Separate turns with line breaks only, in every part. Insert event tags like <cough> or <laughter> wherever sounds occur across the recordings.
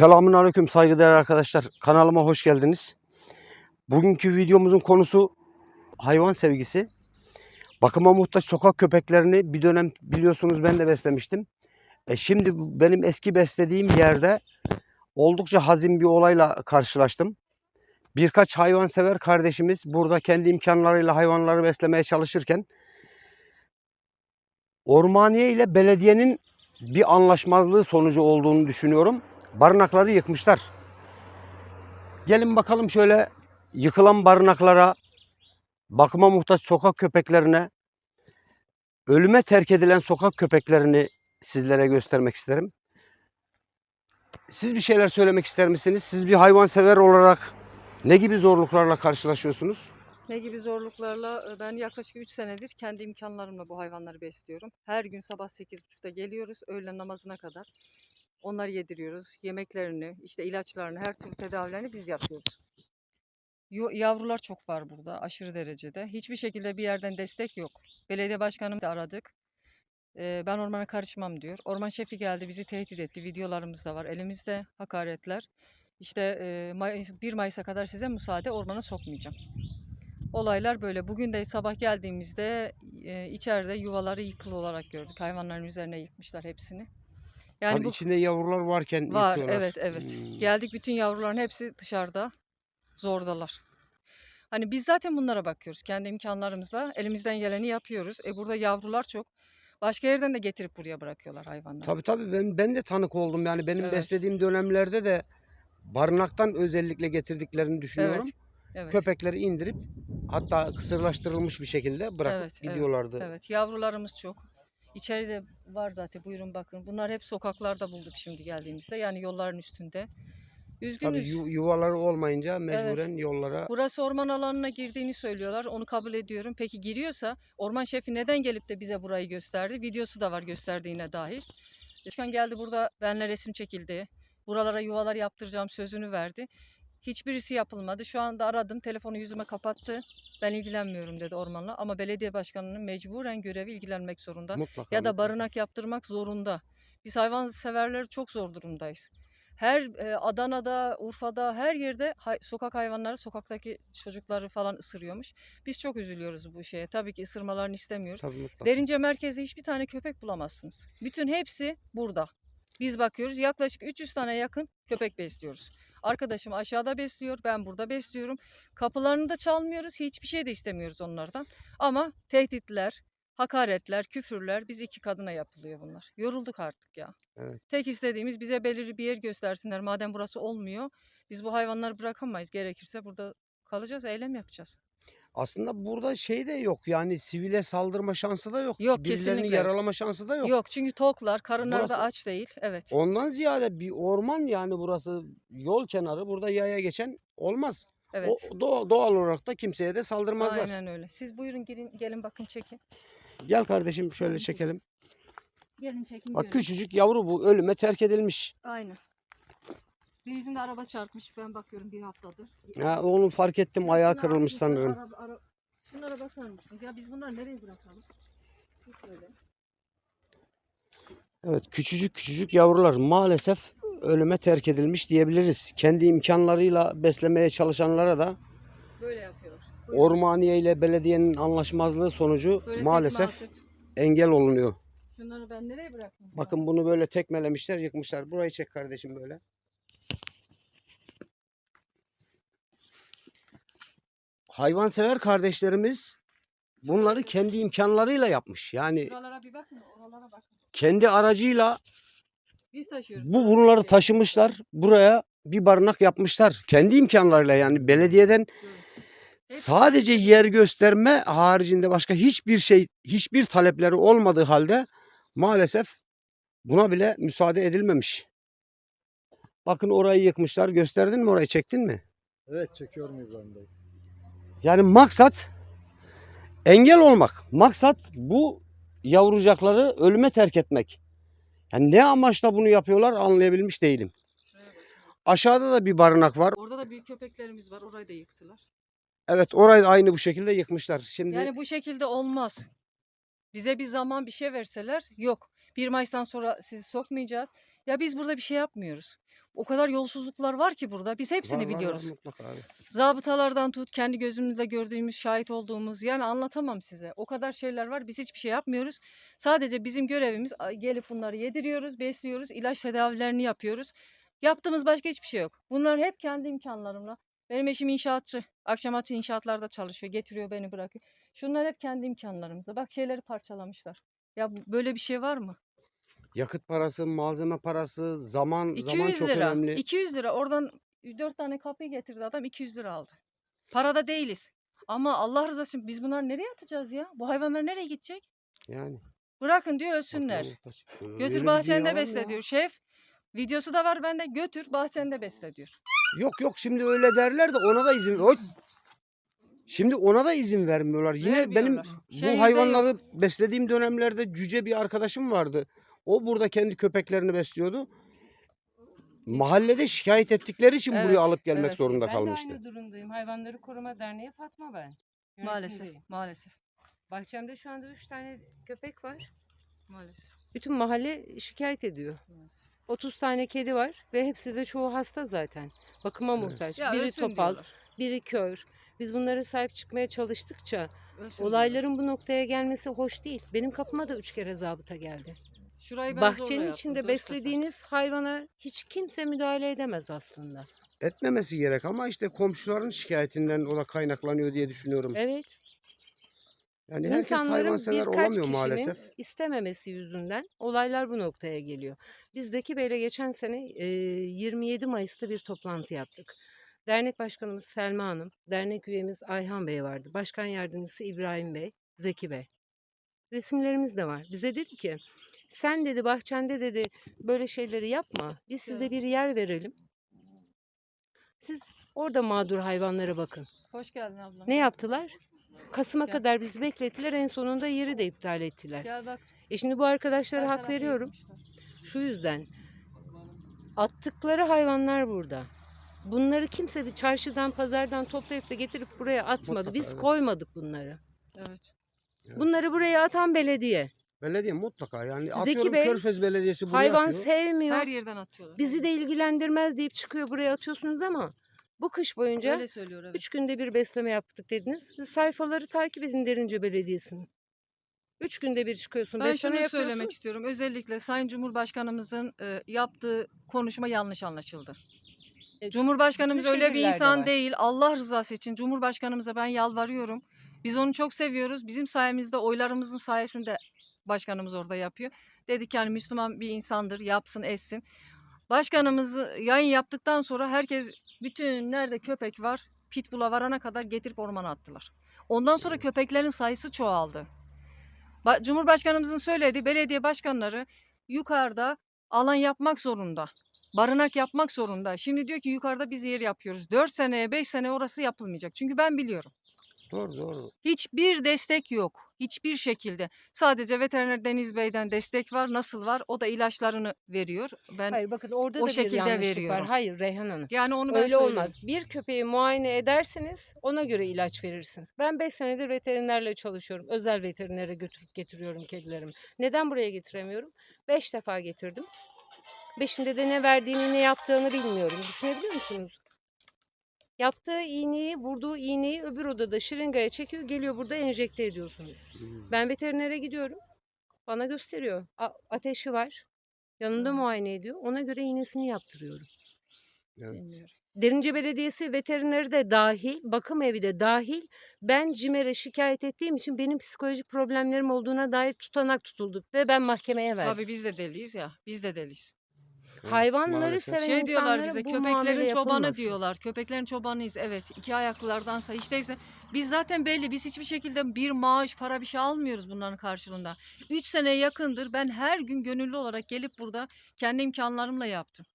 Selamun Aleyküm saygıdeğer arkadaşlar. Kanalıma hoş geldiniz. Bugünkü videomuzun konusu hayvan sevgisi. Bakıma muhtaç sokak köpeklerini bir dönem biliyorsunuz ben de beslemiştim. E şimdi benim eski beslediğim yerde oldukça hazin bir olayla karşılaştım. Birkaç hayvansever kardeşimiz burada kendi imkanlarıyla hayvanları beslemeye çalışırken Ormaniye ile belediyenin bir anlaşmazlığı sonucu olduğunu düşünüyorum. Barınakları yıkmışlar. Gelin bakalım şöyle yıkılan barınaklara, bakıma muhtaç sokak köpeklerine, ölüme terk edilen sokak köpeklerini sizlere göstermek isterim. Siz bir şeyler söylemek ister misiniz? Siz bir hayvansever olarak ne gibi zorluklarla karşılaşıyorsunuz?
Ne gibi zorluklarla? e, Ben yaklaşık 3 senedir kendi imkanlarımla bu hayvanları besliyorum. Her gün sabah 8.30'da geliyoruz, öğlen namazına kadar. Onları yediriyoruz. Yemeklerini, işte ilaçlarını, her türlü tedavilerini biz yapıyoruz. Yo- Yavrular çok var burada, aşırı derecede. Hiçbir şekilde bir yerden destek yok. Belediye başkanımı da aradık. Ben ormana karışmam diyor. Orman şefi geldi, bizi tehdit etti. Videolarımız da var. Elimizde hakaretler. İşte e, May- 1 Mayıs'a kadar size müsaade ormana sokmayacağım. Olaylar böyle. Bugün de sabah geldiğimizde içeride yuvaları yıkılı olarak gördük. Hayvanların üzerine yıkmışlar hepsini. Yani
Hani
bu
içinde yavrular varken
var
yıkıyorlar.
evet evet.
Hmm.
Geldik bütün yavruların hepsi dışarıda. Zordalar. Hani biz zaten bunlara bakıyoruz. Kendi imkanlarımızla elimizden geleni yapıyoruz. E burada yavrular çok. Başka yerden de getirip buraya bırakıyorlar hayvanları.
Tabii tabii ben ben de tanık oldum. Yani benim
Evet.
beslediğim dönemlerde de barınaktan özellikle getirdiklerini düşünüyorum.
Evet. Evet.
Köpekleri indirip hatta kısırlaştırılmış bir şekilde bırakıp
Evet, evet,
gidiyorlardı.
Evet, yavrularımız çok. İçeride var zaten buyurun bakın. Bunlar hep sokaklarda bulduk şimdi geldiğimizde. Yani yolların üstünde.
Tabii
Üzgünüz.
yu- yuvaları olmayınca mecburen yollara
Burası orman alanına girdiğini söylüyorlar. Onu kabul ediyorum. Peki giriyorsa orman şefi neden gelip de bize burayı gösterdi? Videosu da var gösterdiğine dair. Başkan geldi burada benle resim çekildi. Buralara yuvalar yaptıracağım sözünü verdi. Hiçbirisi yapılmadı. Şu anda aradım. Telefonu yüzüme kapattı. Ben ilgilenmiyorum dedi ormanla. Ama belediye başkanının mecburen görevi ilgilenmek zorunda.
mutlaka.
Ya da
mutlaka.
barınak yaptırmak zorunda. Biz hayvan severleri çok zor durumdayız. Her e, Adana'da, Urfa'da her yerde hay- sokak hayvanları sokaktaki çocukları falan ısırıyormuş. Biz çok üzülüyoruz bu şeye. Tabii ki ısırmalarını istemiyoruz.
Tabii mutlaka.
Derince merkezde hiçbir tane köpek bulamazsınız. Bütün hepsi burada. Biz bakıyoruz yaklaşık 300 tane yakın köpek besliyoruz. Arkadaşım aşağıda besliyor, ben burada besliyorum. Kapılarını da çalmıyoruz, hiçbir şey de istemiyoruz onlardan. Ama tehditler, hakaretler, küfürler biz iki kadına yapılıyor bunlar. Yorulduk artık ya.
Evet.
Tek istediğimiz bize belirli bir yer göstersinler. Madem burası olmuyor, biz bu hayvanları bırakamayız. Gerekirse burada kalacağız, eylem yapacağız.
Aslında burada şey de yok yani sivile saldırma şansı da yok.
Yok,
Birilerini
kesinlikle
yaralama şansı da yok.
Yok, çünkü toklar, karınları da
Burası-
aç değil. Evet.
Ondan ziyade bir orman yani burası yol kenarı. Burada yaya geçen olmaz.
Evet.
O doğal, doğal olarak da kimseye de saldırmazlar.
Aynen öyle. Siz buyurun girin, gelin bakın çekin.
Gel kardeşim şöyle çekelim.
Gelin çekin.
Bak
görün.
küçücük yavru bu ölüme terk edilmiş.
Aynen. Birisinde araba çarpmış. Ben bakıyorum bir haftadır.
Ha, onu fark ettim ayağı
Şuna
kırılmış sanırım.
araba- ara- Şunlara bakar mısınız? Ya biz bunları nereye bırakalım? Söyle.
Evet küçücük küçücük yavrular maalesef ölüme terk edilmiş diyebiliriz. Kendi imkanlarıyla beslemeye çalışanlara da
Böyle yapıyorlar. Buyurun.
Ormaniye ile belediyenin anlaşmazlığı sonucu
Böyle
maalesef
tekme atıp,
engel olunuyor.
Şunları ben nereye bırakayım?
Bakın bunu böyle tekmelemişler, yıkmışlar. Burayı çek kardeşim böyle. Hayvansever kardeşlerimiz bunları kendi imkanlarıyla yapmış. Yani
bir bakın. Oralara bakın.
kendi aracıyla
Biz taşıyoruz.
bu bunları taşımışlar. Buraya bir barınak yapmışlar. Kendi imkanlarıyla yani belediyeden sadece yer gösterme haricinde başka hiçbir şey, hiçbir talepleri olmadığı halde maalesef buna bile müsaade edilmemiş. Bakın orayı yıkmışlar. Gösterdin mi orayı? Çektin mi?
Evet çekiyorum İbrahim Bey.
Yani maksat engel olmak. Maksat bu yavrucakları ölüme terk etmek. Yani ne amaçla bunu yapıyorlar anlayabilmiş değilim. Aşağıda da bir barınak var.
Orada da büyük köpeklerimiz var. Orayı da yıktılar.
Evet orayı da aynı bu şekilde yıkmışlar. Şimdi
Yani bu şekilde olmaz. Bize bir zaman bir şey verseler yok. 1 Mayıs'tan sonra sizi sokmayacağız. Ya biz burada bir şey yapmıyoruz. O kadar yolsuzluklar var ki burada. Biz hepsini
Var, var, var,
biliyoruz.
mutlaka abi.
Zabıtalardan tut, kendi gözümüzde gördüğümüz, şahit olduğumuz. Yani anlatamam size. O kadar şeyler var. Biz hiçbir şey yapmıyoruz. Sadece bizim görevimiz gelip bunları yediriyoruz, besliyoruz, ilaç tedavilerini yapıyoruz. Yaptığımız başka hiçbir şey yok. Bunlar hep kendi imkanlarımla. Benim eşim inşaatçı. Akşam açı inşaatlarda çalışıyor. Getiriyor beni bırakıyor. Şunlar hep kendi imkanlarımızda. Bak şeyleri parçalamışlar. Ya böyle bir şey var mı?
Yakıt parası, malzeme parası, zaman zaman
200
çok
lira.
önemli.
200 lira. Oradan 4 tane kapıyı getirdi adam 200 lira aldı. Parada değiliz. Ama Allah rızası için biz bunları nereye atacağız ya? Bu hayvanlar nereye gidecek?
Yani.
Bırakın diyor ölsünler. Götür bahçende besle
ya?
diyor. Şef videosu da var bende. Götür bahçende besle diyor.
Yok yok şimdi öyle derler de ona da izin Oy! Şimdi ona da izin vermiyorlar. Yine benim bu
Şehirde
hayvanları beslediğim dönemlerde cüce bir arkadaşım vardı. O burada kendi köpeklerini besliyordu. Mahallede şikayet ettikleri için
Evet,
buraya alıp gelmek
evet.
zorunda
ben
kalmıştı.
de aynı durumdayım. Hayvanları Koruma Derneği Fatma ben.
Maalesef.
Yönetimdeyim.
Maalesef.
Bahçemde şu anda 3 tane köpek var.
Maalesef.
Bütün mahalle şikayet ediyor.
maalesef.
30 tane kedi var ve hepsi de çoğu hasta zaten. Bakıma
Evet.
muhtaç.
Ya
biri
ölsün
topal,
diyorlar.
biri kör. Biz bunlara sahip çıkmaya çalıştıkça
Ölsün diyorlar.
olayların bu noktaya gelmesi hoş değil. Benim kapıma da 3 kere zabıta geldi.
Şurayı ben
Bahçenin
yaptım,
içinde
sefer.
beslediğiniz hayvana hiç kimse müdahale edemez aslında.
Etmemesi gerek ama işte komşuların şikayetinden o da kaynaklanıyor diye düşünüyorum.
Evet.
Yani herkes
İnsanların
hayvansever
birkaç
olamıyor
kişinin
maalesef.
istememesi yüzünden olaylar bu noktaya geliyor. Biz Zeki Bey'le geçen sene e, 27 Mayıs'ta bir toplantı yaptık. Dernek başkanımız Selma Hanım, dernek üyemiz Ayhan Bey vardı. Başkan yardımcısı İbrahim Bey, Zeki Bey. Resimlerimiz de var. Bize dedi ki sen dedi bahçende dedi böyle şeyleri yapma. Biz size bir yer verelim. Siz orada mağdur hayvanlara bakın.
Hoş geldin abla.
Ne yaptılar? Kasım'a
Gel.
kadar bizi beklettiler. En sonunda yeri de iptal ettiler.
Gel bak.
E şimdi bu arkadaşlara
her
hak veriyorum.
yıkmışlar.
Şu yüzden attıkları hayvanlar burada. Bunları kimse bir çarşıdan, pazardan toplayıp da getirip buraya atmadı.
Mutlaka,
Biz
evet.
koymadık bunları.
Evet.
Bunları buraya atan belediye.
Belediye mutlaka yani
Zeki
atıyorum
Bey,
Körfez Belediyesi buraya
Hayvan
atıyor.
sevmiyor.
Her yerden atıyorlar.
Bizi de ilgilendirmez deyip çıkıyor buraya atıyorsunuz ama bu kış boyunca
Öyle söylüyor evet.
üç günde bir besleme yaptık dediniz. Siz sayfaları takip edin Derince Belediyesi'nin. Üç günde bir çıkıyorsun.
Ben şunu
yapıyorsun.
söylemek istiyorum. Özellikle Sayın Cumhurbaşkanımızın e, yaptığı konuşma yanlış anlaşıldı.
E,
Cumhurbaşkanımız
bütün
öyle bir
şehirlerde
insan
var.
değil. Allah rızası için Cumhurbaşkanımıza ben yalvarıyorum. Biz onu çok seviyoruz. Bizim sayemizde oylarımızın sayesinde başkanımız orada yapıyor. Dedik yani Müslüman bir insandır. Yapsın etsin. Başkanımızı yayın yaptıktan sonra herkes bütün nerede köpek var pitbull'a varana kadar getirip ormana attılar. Ondan sonra köpeklerin sayısı çoğaldı. Ba- Cumhurbaşkanımızın söylediği belediye başkanları yukarıda alan yapmak zorunda. Barınak yapmak zorunda. Şimdi diyor ki yukarıda biz yer yapıyoruz. 4 seneye 5 sene orası yapılmayacak. Çünkü ben biliyorum.
Doğru doğru.
Hiçbir destek yok. Hiçbir şekilde. Sadece veteriner Deniz Bey'den destek var. Nasıl var? O da ilaçlarını veriyor. Ben
Hayır bakın orada
o
da bir
şekilde
yanlışlık
veriyorum.
var. Hayır Reyhan Hanım.
yani onu ben
Öyle
söylüyorum.
olmaz. Bir köpeği muayene edersiniz, ona göre ilaç verirsin. Ben 5 senedir veterinerle çalışıyorum. Özel veterinere götürüp getiriyorum kedilerimi. Neden buraya getiremiyorum? 5 defa getirdim. Beşinde de ne verdiğini, ne yaptığını bilmiyorum. Düşünebiliyor musunuz? Yaptığı iğneyi, vurduğu iğneyi öbür odada şırıngaya çekiyor, geliyor burada enjekte ediyorsunuz.
Hmm.
Ben veterinere gidiyorum. Bana gösteriyor. A- ateşi var. Yanında
Evet.
muayene ediyor. Ona göre iğnesini yaptırıyorum.
Evet.
Derince Belediyesi veterineri de dahil, bakım evi de dahil. Ben CİMER'e şikayet ettiğim için benim psikolojik problemlerim olduğuna dair tutanak tutuldu ve ben mahkemeye verdim.
Tabii biz de deliyiz ya. Biz de deliyiz.
Evet,
Hayvanları
maalesef.
seven
Şey diyorlar bize
bu
köpeklerin
muamele
çobanı
yapılmasın.
diyorlar. Köpeklerin çobanıyız. Evet. iki ayaklılardansa hiç değilse biz zaten belli. Biz hiçbir şekilde bir maaş, para bir şey almıyoruz bunların karşılığında. 3 seneye yakındır ben her gün gönüllü olarak gelip burada kendi imkanlarımla yaptım.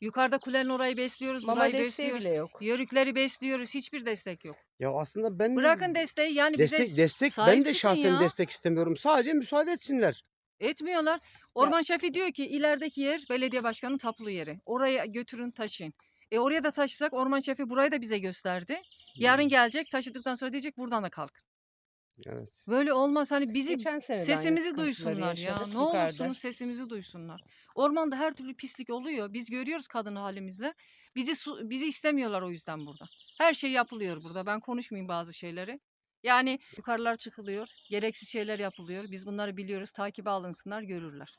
Yukarıda kulenin orayı besliyoruz,
Mama
burayı
desteği
besliyoruz.
bile yok.
Yörükleri besliyoruz. Hiçbir destek yok.
Ya aslında ben de
Bırakın desteği yani
destek
bize
destek
sahip
ben de
çıkın
şahsen
ya.
destek istemiyorum. Sadece müsaade etsinler.
Etmiyorlar. Orman şefi diyor ki ilerideki yer belediye başkanının tapulu yeri. Oraya götürün taşıyın. E oraya da taşısak orman şefi burayı da bize gösterdi. Yarın gelecek taşıdıktan sonra diyecek buradan da kalk.
Evet.
Böyle olmaz. Hani bizi
Geçen sene de aynı
sesimizi
sıkıntıları
duysunlar ya.
yaşadık
Ne
yukarıda.
olursunuz sesimizi duysunlar. Ormanda her türlü pislik oluyor. Biz görüyoruz kadın halimizle. Bizi su- bizi istemiyorlar o yüzden burada. Her şey yapılıyor burada. Ben konuşmayayım bazı şeyleri. Yani yukarılar çıkılıyor. Gereksiz şeyler yapılıyor. Biz bunları biliyoruz. Takibe alınsınlar, görürler.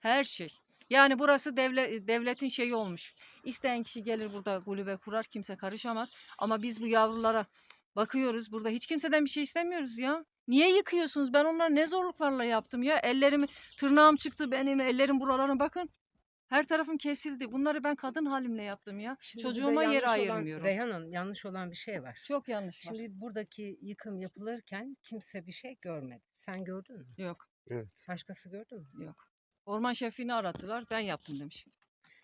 Her şey. Yani burası devlet devletin şeyi olmuş. İsteyen kişi gelir burada kulübe kurar. Kimse karışamaz. Ama biz bu yavrulara bakıyoruz. Burada hiç kimseden bir şey istemiyoruz ya. Niye yıkıyorsunuz? Ben onları ne zorluklarla yaptım ya. Ellerim, tırnağım çıktı benim. Ellerim buralarına bakın. Her tarafım kesildi. Bunları ben kadın halimle yaptım ya.
Şimdi
Çocuğuma yer
olan-
ayırmıyorum.
Reyhan Hanım yanlış olan bir şey var.
Çok yanlış var.
Şimdi buradaki yıkım yapılırken kimse bir şey görmedi. Sen gördün mü?
Yok,
Evet.
Başkası gördü mü?
yok. Orman şefini arattılar. Ben yaptım demiş.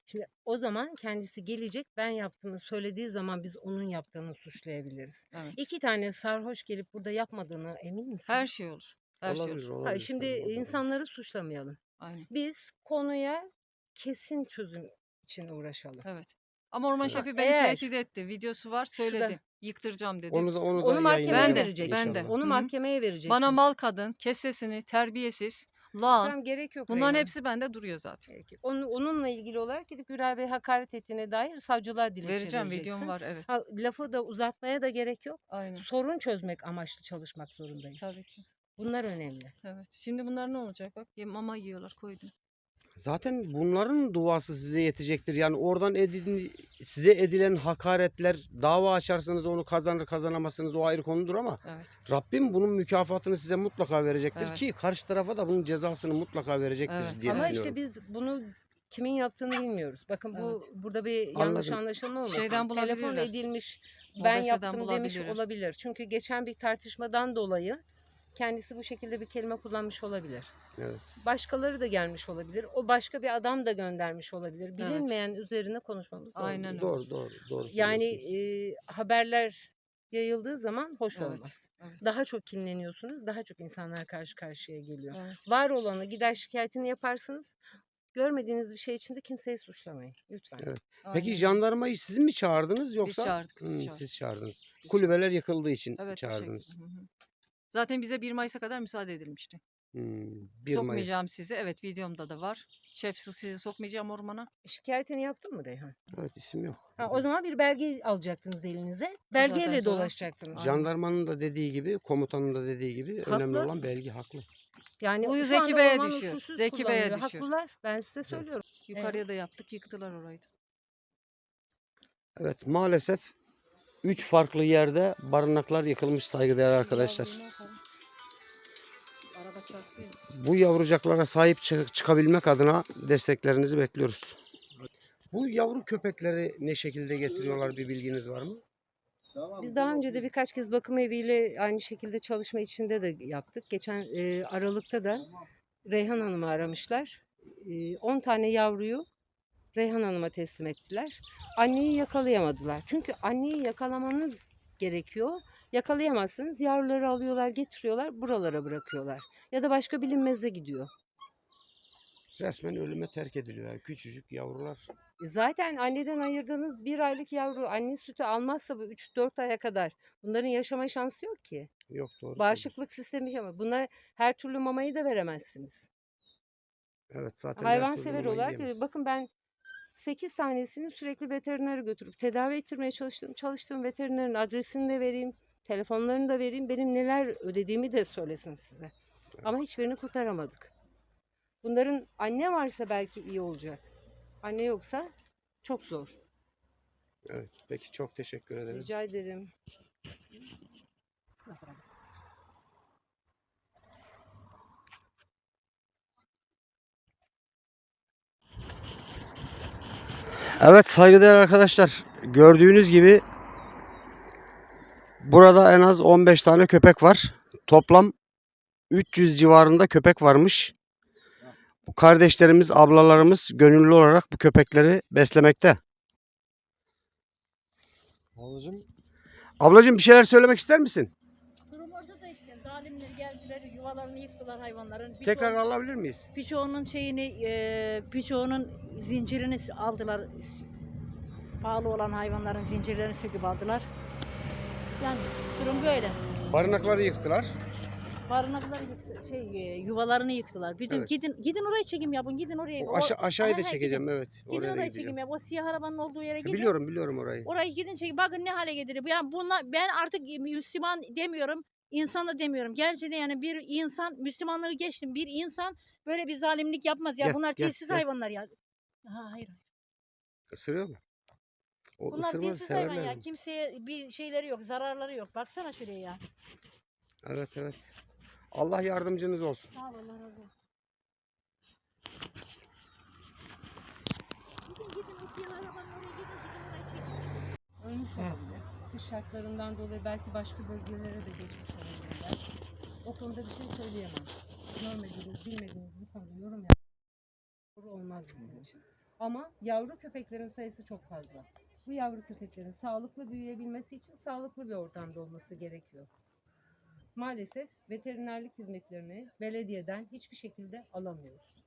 Şimdi o zaman kendisi gelecek ben yaptığımı söylediği zaman biz onun yaptığını suçlayabiliriz.
Evet.
İki tane sarhoş gelip burada yapmadığını emin misin?
Her şey olur. Her
olabilir,
şey olur.
olabilir.
Ha, şimdi
olabilir.
insanları suçlamayalım.
Aynen.
Biz konuya kesin çözüm için uğraşalım.
Evet. Ama orman
Evet.
şefi beni
Eğer-
tehdit etti. Videosu var.
Şurada-
Söyledi. Yıktıracağım dedi.
Onu da onu da
Onu mahkemeye
yayınlayalım
Ben de,
vereceksin.
ben de.
inşallah.
Onu
Hı hı.
mahkemeye vereceksin.
Bana mal kadın, kes sesini, terbiyesiz, lan.
Tamam, gerek yok.
Bunların
Reyhan.
hepsi bende duruyor zaten.
Gerek yok. Onun, onunla ilgili olarak gidip Güray Bey hakaret ettiğine dair savcılığa dilekçe
Vereceğim
vereceksin.
videom var evet.
Ha, lafı da uzatmaya da gerek yok.
Aynen.
Sorun çözmek amaçlı çalışmak zorundayız.
Tabii ki.
Bunlar önemli.
Evet. Şimdi bunlar ne olacak bak? Ye- Mama yiyorlar koydum.
Zaten bunların duası size yetecektir. Yani oradan edin, size edilen hakaretler, dava açarsanız onu kazanır kazanamazsınız o ayrı konudur ama
Evet.
Rabbim bunun mükafatını size mutlaka verecektir
Evet.
ki karşı tarafa da bunun cezasını mutlaka verecektir
Evet.
diye
Ama
düşünüyorum.
işte biz bunu kimin yaptığını bilmiyoruz. Bakın bu burada bir yanlış
Anladım.
anlaşılma olmasın.
Şeyden
Telefon
bulabilirler.
edilmiş, ben
Mobese'den
yaptım demiş
bulabilir.
olabilir. Çünkü geçen bir tartışmadan dolayı kendisi bu şekilde bir kelime kullanmış olabilir.
Evet.
Başkaları da gelmiş olabilir. O başka bir adam da göndermiş olabilir. Bilinmeyen üzerine konuşmamız doğru
Aynen öyle.
Doğru doğru doğru.
Yani e, haberler yayıldığı zaman hoş
Evet.
olmaz.
Evet.
Daha çok kinleniyorsunuz, daha çok insanlar karşı karşıya geliyor.
Evet.
Var olanı gider şikayetini yaparsınız. Görmediğiniz bir şey için de kimseyi suçlamayın lütfen.
Evet.
Aynen
Peki jandarmayı siz mi çağırdınız yoksa?
Biz çağırdık. Biz
Hmm,
çağırdık.
siz çağırdınız.
Biz
Kulübeler yıkıldığı için
Evet,
çağırdınız.
Hı hı. Zaten bize 1 Mayıs'a kadar müsaade edilmişti.
Hmm, 1
Sokmayacağım
Mayıs.
sizi. Evet videomda da var. Şef sizi sokmayacağım ormana.
Şikayetini yaptın mı Reyhan?
Evet isim yok.
Ha, o zaman bir belge alacaktınız elinize. Belgeyle
sonra-
dolaşacaktınız.
Jandarmanın da dediği gibi, komutanın da dediği gibi önemli
Haklı.
olan belge haklı.
Yani
Bu
şu
Zeki
anda
Bey'e
orman
düşüyor.
usulsüz
Zeki Bey'e
kullanılıyor.
düşüyor.
Haklılar. Ben size söylüyorum.
Yukarıya da yaptık. Yıktılar orayı. da.
Evet maalesef 3 farklı yerde barınaklar yıkılmış saygıdeğer arkadaşlar. Bu yavrucaklara sahip çık- çıkabilmek adına desteklerinizi bekliyoruz. Bu yavru köpekleri ne şekilde getiriyorlar bir bilginiz var mı?
Biz daha önce de birkaç kez bakım eviyle aynı şekilde çalışma içinde de yaptık. Geçen e, Aralık'ta da Reyhan Hanım'ı aramışlar. E, 10 tane yavruyu Reyhan Hanım'a teslim ettiler. Anneyi yakalayamadılar. Çünkü anneyi yakalamanız gerekiyor. Yakalayamazsınız. Yavruları alıyorlar, getiriyorlar, buralara bırakıyorlar. Ya da başka bilinmeze gidiyor.
Resmen ölüme terk ediliyor. Yani küçücük yavrular.
E, Zaten anneden ayırdığınız bir aylık yavru anne sütü almazsa bu 3-4 aya kadar bunların yaşama şansı yok ki.
Yok doğru.
Bağışıklık sistemi ama buna her türlü mamayı da veremezsiniz.
Evet zaten
Hayvan sever olarak
yiyemez.
e, bakın ben 8 tanesini sürekli veterinere götürüp tedavi ettirmeye çalıştım. Çalıştığım veterinerin adresini de vereyim, telefonlarını da vereyim. Benim neler ödediğimi de söylesin size. Ama hiçbirini kurtaramadık. Bunların anne varsa belki iyi olacak. Anne yoksa çok zor.
Evet peki çok teşekkür ederim.
Rica ederim.
Evet saygıdeğer arkadaşlar gördüğünüz gibi burada en az 15 tane köpek var. Toplam 300 civarında köpek varmış. Bu kardeşlerimiz, ablalarımız gönüllü olarak bu köpekleri beslemekte.
Ablacığım
Ablacığım bir şeyler söylemek ister misin?
Durum ortada işte. Zalimler geldiler, yuvalarını yıktılar hayvanların. Birçoğu-
Tekrar alabilir miyiz?
Birçoğunun şeyini, e, birçoğunun zincirini aldılar. Pahalı olan hayvanların zincirlerini söküp aldılar. Yani durum böyle.
Barınakları yıktılar.
barınakları yıktı, şey e, yuvalarını yıktılar. Bir de
Evet.
gidin gidin oraya çekim yapın. Gidin oraya.
O aşa- aşağıyı da çekeceğim evet.
Gidin, gidin
Oraya
oraya çekim yap. O siyah arabanın olduğu yere gidin.
Biliyorum biliyorum orayı.
Orayı gidin çekin. Bakın ne hale getiriyor. Yani bunlar ben artık Müslüman demiyorum. İnsan da demiyorum. Gerçekten yani bir insan Müslümanları geçtim. Bir insan böyle bir zalimlik yapmaz ya.
Gel,
Bunlar
gel,
tilsiz
gel.
hayvanlar ya. Ha, hayır.
Isırıyor mu? O
Bunlar
ısırmaz
dilsiz hayvan ya.
mi?
Kimseye bir şeyleri yok, zararları yok. Baksana şuraya ya.
Evet evet. Allah yardımcınız olsun.
Sağ ol Allah razı olsun. Gidin gidin siyah arabanın oraya gidin gidin oraya çekin.
Ölmüş olabilir. Kış şartlarından dolayı belki başka bölgelere de geçmiş olabilirler. O konuda bir şey söyleyemem. Görmediğiniz, bilmediğiniz bir konuda yorum yapmak doğru olmaz bizim için. Ama yavru köpeklerin sayısı çok fazla. Bu yavru köpeklerin sağlıklı büyüyebilmesi için sağlıklı bir ortamda olması gerekiyor. Maalesef veterinerlik hizmetlerini belediyeden hiçbir şekilde alamıyoruz.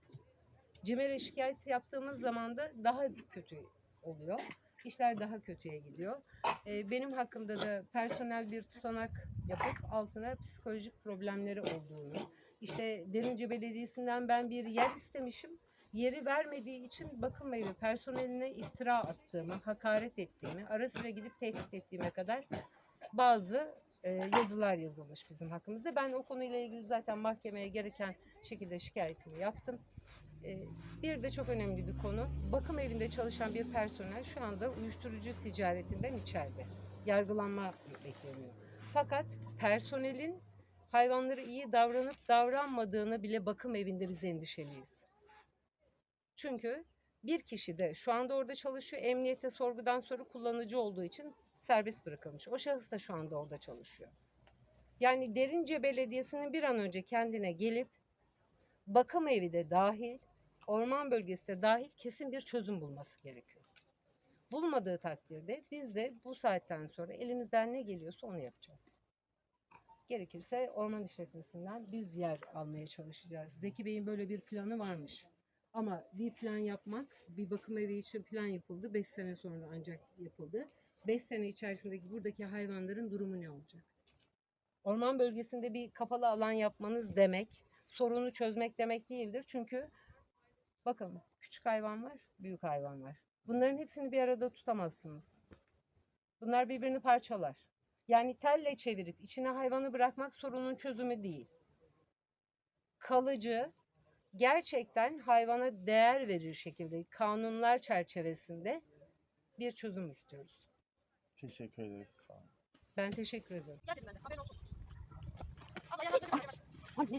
CİMER'e şikayet yaptığımız zaman da daha kötü oluyor. İşler daha kötüye gidiyor. Ee, benim hakkımda da personel bir tutanak yapıp altına psikolojik problemleri olduğunu, işte Derince Belediyesi'nden ben bir yer istemişim. Yeri vermediği için bakım evi personeline iftira attığımı, hakaret ettiğimi, ara sıra gidip tehdit ettiğime kadar bazı e, yazılar yazılmış bizim hakkımızda. Ben o konuyla ilgili zaten mahkemeye gereken şekilde şikayetimi yaptım. E, bir de çok önemli bir konu. Bakım evinde çalışan bir personel şu anda uyuşturucu ticaretinden içeride. Yargılanma bekleniyor. Fakat personelin hayvanları iyi davranıp davranmadığını bile bakım evinde biz endişeliyiz. Çünkü bir kişi de şu anda orada çalışıyor. Emniyette sorgudan sonra kullanıcı olduğu için serbest bırakılmış. O şahıs da şu anda orada çalışıyor. Yani Derince Belediyesi'nin bir an önce kendine gelip bakım evi de dahil, orman bölgesi de dahil kesin bir çözüm bulması gerekiyor. Bulmadığı takdirde biz de bu saatten sonra elimizden ne geliyorsa onu yapacağız. Gerekirse orman işletmesinden biz yer almaya çalışacağız. Zeki Bey'in böyle bir planı varmış. Ama bir plan yapmak, bir bakım evi için plan yapıldı. 5 sene sonra ancak yapıldı. 5 sene içerisindeki buradaki hayvanların durumu ne olacak? Orman bölgesinde bir kapalı alan yapmanız demek, sorunu çözmek demek değildir. Çünkü bakın küçük hayvan var, büyük hayvan var. Bunların hepsini bir arada tutamazsınız. Bunlar birbirini parçalar. Yani telle çevirip içine hayvanı bırakmak sorunun çözümü değil. Kalıcı, gerçekten hayvana değer verir şekilde kanunlar çerçevesinde bir çözüm istiyoruz.
Teşekkür ederiz. Sağ olun.
Ben teşekkür ederim. Biz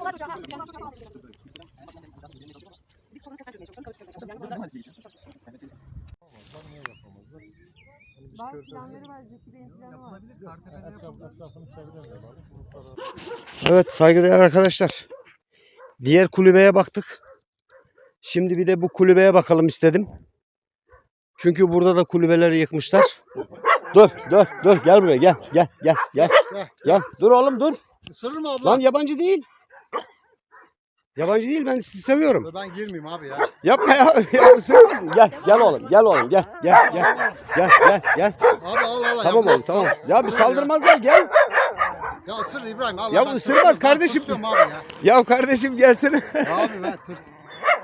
konuşacağız. Biz konuşacağız. Bazı planları var, Zeki Bey'in planı var.
Etrafını çeviremiyorlar.
Evet saygıdeğer arkadaşlar. Diğer kulübeye baktık. Şimdi bir de bu kulübeye bakalım istedim. Çünkü burada da kulübeleri yıkmışlar. Dur dur dur gel buraya gel gel gel gel.
Gel.
Gel dur oğlum dur.
Isırır mı abla?
Lan yabancı değil. Yabancı değil ben sizi seviyorum.
Ben girmeyeyim abi ya.
Yapma ya. ya? Gel gel oğlum gel oğlum gel gel gel. Gel gel gel.
Abi Allah Allah.
Tamam oğlum tamam. Ya bir saldırmazlar gel.
Ya ısır İbrahim. Allah
Ya
ben
ısırmaz
tırsıyorum, ben
kardeşim.
tırsıyorum abi ya.
Ya kardeşim gelsene.
Abi ben tırs.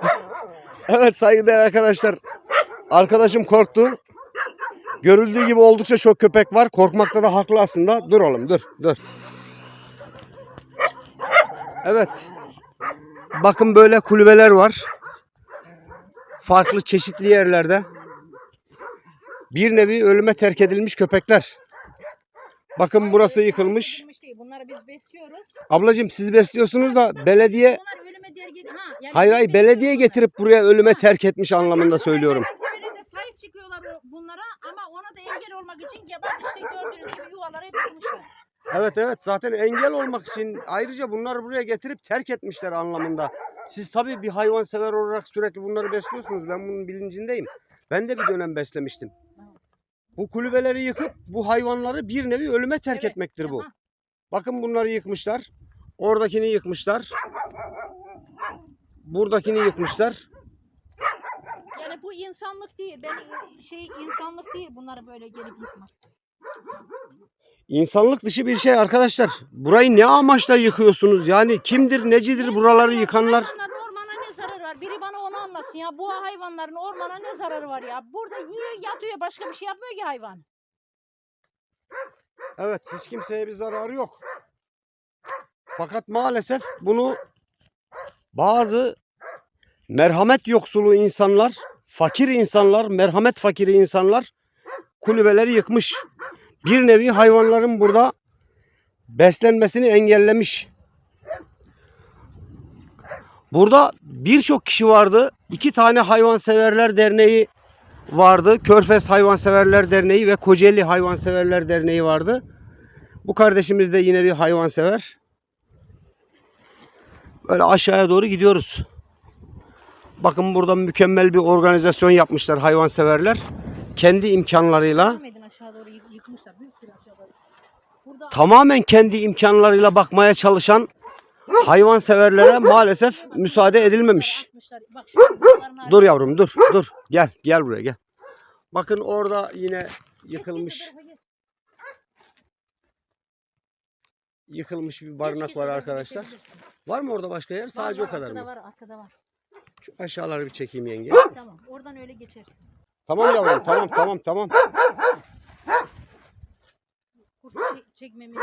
<laughs>
Evet saygıdeğer arkadaşlar. Arkadaşım korktu. Görüldüğü gibi oldukça çok köpek var. Korkmakta da haklı aslında. Dur oğlum dur dur. Evet. Bakın böyle kulübeler var. Farklı çeşitli yerlerde. Bir nevi ölüme terk edilmiş köpekler. Bakın burası yıkılmış.
Bunları biz besliyoruz.
Ablacığım siz besliyorsunuz da belediye
Bunlar ölüme dergi ha. Yani
hayır hayır belediye getirip buraya ölüme terk etmiş anlamında söylüyorum.
De sahip çıkıyorlar bunlara ama ona da engel olmak için ya bak işte gördüğünüz gibi yuvaları hep.
Evet evet zaten engel olmak için ayrıca bunları buraya getirip terk etmişler anlamında. Siz tabii bir hayvan sever olarak sürekli bunları besliyorsunuz. Ben bunun bilincindeyim. Ben de bir dönem beslemiştim. Bu kulübeleri yıkıp bu hayvanları bir nevi ölüme terk
Evet,
etmektir bu.
aha.
Bakın bunları yıkmışlar. Oradakini yıkmışlar. Buradakini yıkmışlar.
Yani bu insanlık değil. Ben şey insanlık değil bunları böyle gelip yıkmak.
İnsanlık dışı bir şey arkadaşlar. Burayı ne amaçla yıkıyorsunuz? Yani kimdir, necidir buraları yıkanlar?
Hayvanların ormana ne zararı var? Biri bana onu anlatsın ya. Bu hayvanların ormana ne zararı var ya? Burada yiyor yatıyor başka bir şey yapmıyor ki hayvan.
Evet, hiç kimseye bir zararı yok. Fakat maalesef bunu bazı merhamet yoksulu insanlar, fakir insanlar, merhamet fakiri insanlar kulübeleri yıkmış. Bir nevi hayvanların burada beslenmesini engellemiş. Burada birçok kişi vardı. İki tane hayvanseverler derneği vardı. Körfez Hayvanseverler Derneği ve Kocaeli Hayvanseverler Derneği vardı. Bu kardeşimiz de yine bir hayvansever. Böyle aşağıya doğru gidiyoruz. Bakın burada mükemmel bir organizasyon yapmışlar hayvanseverler. Kendi imkanlarıyla,
Devam edin aşağı doğru yık- yıkmışlar. Bir sürü aşağı doğru. Burada
tamamen kendi imkanlarıyla bakmaya çalışan hayvanseverlere maalesef müsaade edilmemiş.
Bak şu
Dur yavrum dur dur. Gel gel buraya gel. Bakın orada yine yıkılmış yıkılmış bir barınak var arkadaşlar. Var mı orada başka yer? Sadece o kadar
arkada
mı?
var, arkada var.
Şu aşağıları bir çekeyim yenge.
Tamam. Oradan öyle geçersin.
Tamam yavrum tamam tamam tamam.
Kurt çek, çekmemeye.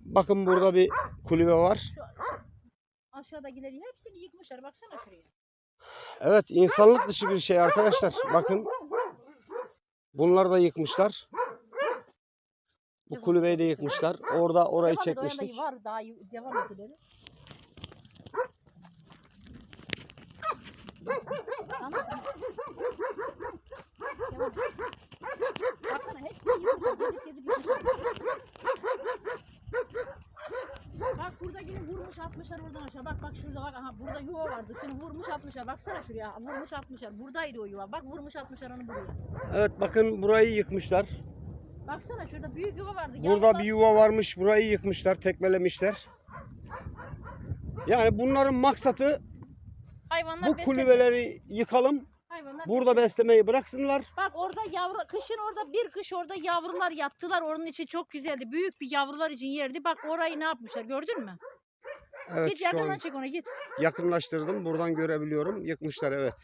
Bakın burada bir kulübe var.
Şu, aşağıdakileri hepsini yıkmışlar. Baksana şuraya.
Evet insanlık dışı bir şey arkadaşlar. Bakın. Bunları da yıkmışlar. Bu kulübeyi de yıkmışlar. Orada orayı
Devam
çekmiştik.
Var daha devam ileri. Tamam. Devam. Baksana hepsini yıkmışlar. Gezip gezip yıkmışlar. Bak buradakini vurmuş atmışlar oradan aşağı. Bak bak şurada bak. Aha burada yuva vardı. Şunu vurmuş atmışlar. Baksana şuraya. Vurmuş atmışlar. Buradaydı o yuva. Bak vurmuş atmışlar onu buraya.
Evet bakın burayı yıkmışlar.
Baksana şurada büyük yuva vardı.
Burada
Yavrular-
bir yuva varmış. Burayı yıkmışlar, tekmelemişler. Yani bunların maksatı
hayvanlar
bu
beslenmesin.
kulübeleri yıkalım.
Hayvanlar
Burada beslemeyi bıraksınlar.
Bak orada yavru, kışın orada bir kış orada yavrular yattılar. Onun için çok güzeldi. Büyük bir yavrular için yerdi. Bak orayı ne yapmışlar gördün mü?
Evet
git
şu
yakından
an
çek ona git.
yakınlaştırdım. Buradan görebiliyorum. Yıkmışlar evet.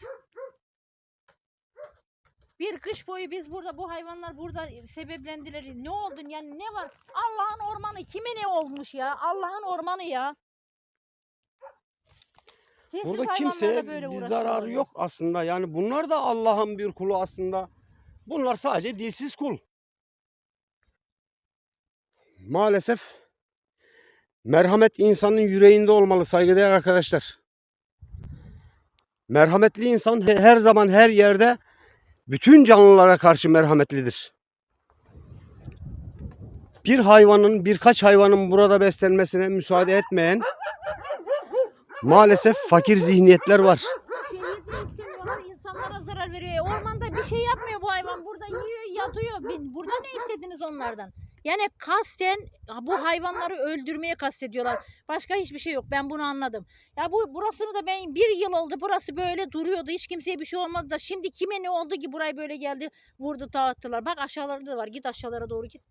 Bir kış boyu biz burada bu hayvanlar burada sebeplendiler. Ne oldun yani ne var? Allah'ın ormanı kime ne olmuş ya? Allah'ın ormanı ya. Cinsiz
Burada kimseye bir zararı yok aslında. Yani bunlar da Allah'ın bir kulu aslında. Bunlar sadece dilsiz kul. Maalesef merhamet insanın yüreğinde olmalı saygıdeğer arkadaşlar. Merhametli insan he- her zaman her yerde bütün canlılara karşı merhametlidir. Bir hayvanın, birkaç hayvanın burada beslenmesine müsaade etmeyen maalesef fakir zihniyetler var.
Şehirde istemiyorlar insanlara zarar veriyor. E, Ormanda bir şey yapmıyor bu hayvan. Burada yiyor yatıyor. Burada ne istediniz onlardan? Yani kasten bu hayvanları öldürmeye kastediyorlar. Başka hiçbir şey yok. Ben bunu anladım. Ya bu burasını da ben bir yıl oldu. Burası böyle duruyordu. Hiç kimseye bir şey olmadı da şimdi kime ne oldu ki burayı böyle geldi vurdu dağıttılar. Bak aşağılarda da var. Git aşağılara doğru git.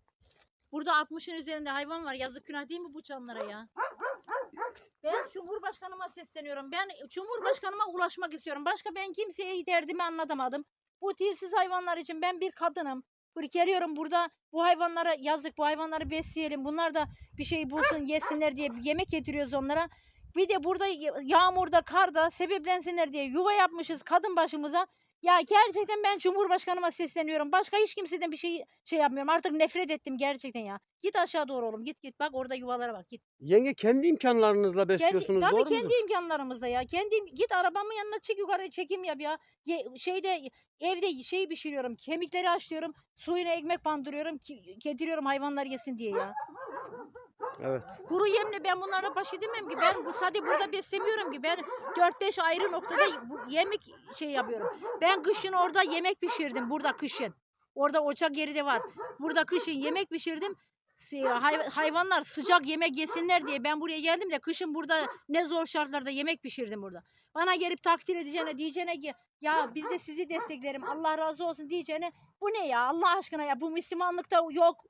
Burada 60'ın üzerinde hayvan var. Yazık günah değil mi bu canlara ya? Ben Cumhurbaşkanıma sesleniyorum. Ben Cumhurbaşkanıma ulaşmak istiyorum. Başka ben kimseye derdimi anlatamadım. Bu tilsiz hayvanlar için ben bir kadınım. Geliyorum burada bu hayvanlara yazık bu hayvanları besleyelim. Bunlar da bir şey bulsun yesinler diye yemek getiriyoruz onlara. Bir de burada yağmurda karda sebeplensinler diye yuva yapmışız kadın başımıza. Ya gerçekten ben Cumhurbaşkanıma sesleniyorum. Başka hiç kimseden bir şey şey yapmıyorum. Artık nefret ettim gerçekten ya. Git aşağı doğru oğlum. Git git bak orada yuvalara bak. Git.
Yenge kendi imkanlarınızla besliyorsunuz
Kendi,
doğru
tabii
mudur?
kendi imkanlarımızda ya. Kendi git arabamın yanına çık yukarı çekim yap ya. Ye- şeyde evde şey pişiriyorum. Kemikleri haşlıyorum. Suyuna ekmek bandırıyorum. ki- Getiriyorum hayvanlar yesin diye ya.
Evet.
Kuru yemle ben bunlarla baş edemem ki. Ben bu sadece burada beslemiyorum ki. Ben 4-5 ayrı noktada yemek şey yapıyorum. Ben kışın orada yemek pişirdim burada kışın. Orada ocak yeri de var. Burada kışın yemek pişirdim. Hay- hayvanlar sıcak yemek yesinler diye ben buraya geldim de kışın burada ne zor şartlarda yemek pişirdim burada. Bana gelip takdir edeceğine diyeceğine ki ya biz de sizi desteklerim Allah razı olsun diyeceğine bu ne ya Allah aşkına ya bu Müslümanlıkta yok.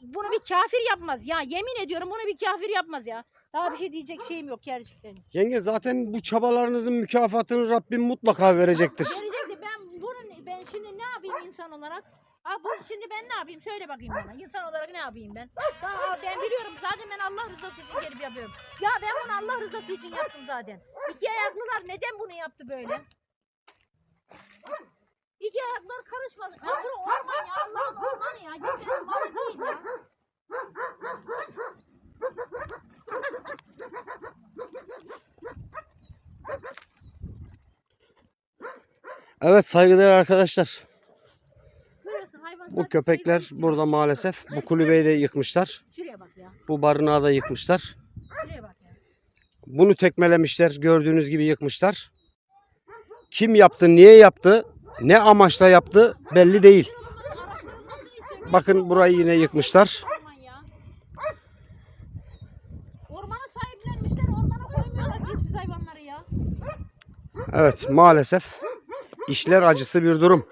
Bunu bir kafir yapmaz ya yemin ediyorum bunu bir kafir yapmaz ya. Daha bir şey diyecek şeyim yok gerçekten.
Yenge zaten bu çabalarınızın mükafatını Rabbim mutlaka verecektir.
Gelecekti ben bunun ben şimdi ne yapayım insan olarak? Ha bu şimdi ben ne yapayım? Söyle bakayım bana. İnsan olarak ne yapayım ben? Daha ben biliyorum zaten ben Allah rızası için gelip yapıyorum. Ya ben bunu Allah rızası için yaptım zaten. İki ayaklılar neden bunu yaptı böyle? İki ayaklılar karışmadı. Ya bura orman ya Allah'ın ormanı ya. Kimsenin malı değil ya.
Evet saygıdeğer arkadaşlar. Bu köpekler burada maalesef bu kulübeyi de yıkmışlar.
Şuraya bak ya.
Bu barınağı da yıkmışlar.
Şuraya bak ya.
Bunu tekmelemişler. Gördüğünüz gibi yıkmışlar. Kim yaptı, niye yaptı, ne amaçla yaptı belli değil. Bakın burayı yine yıkmışlar.
Ormana sahiplenmişler, ormana koymuyorlar cinsiz hayvanları ya.
Evet maalesef işler acısı bir durum.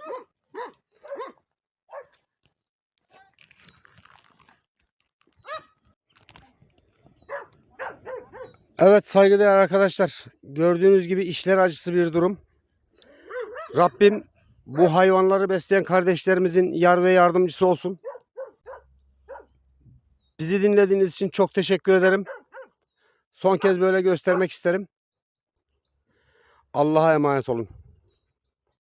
Evet saygıdeğer arkadaşlar gördüğünüz gibi işler acısı bir durum. Rabbim bu hayvanları besleyen kardeşlerimizin yar ve yardımcısı olsun. Bizi dinlediğiniz için çok teşekkür ederim. Son kez böyle göstermek isterim. Allah'a emanet olun.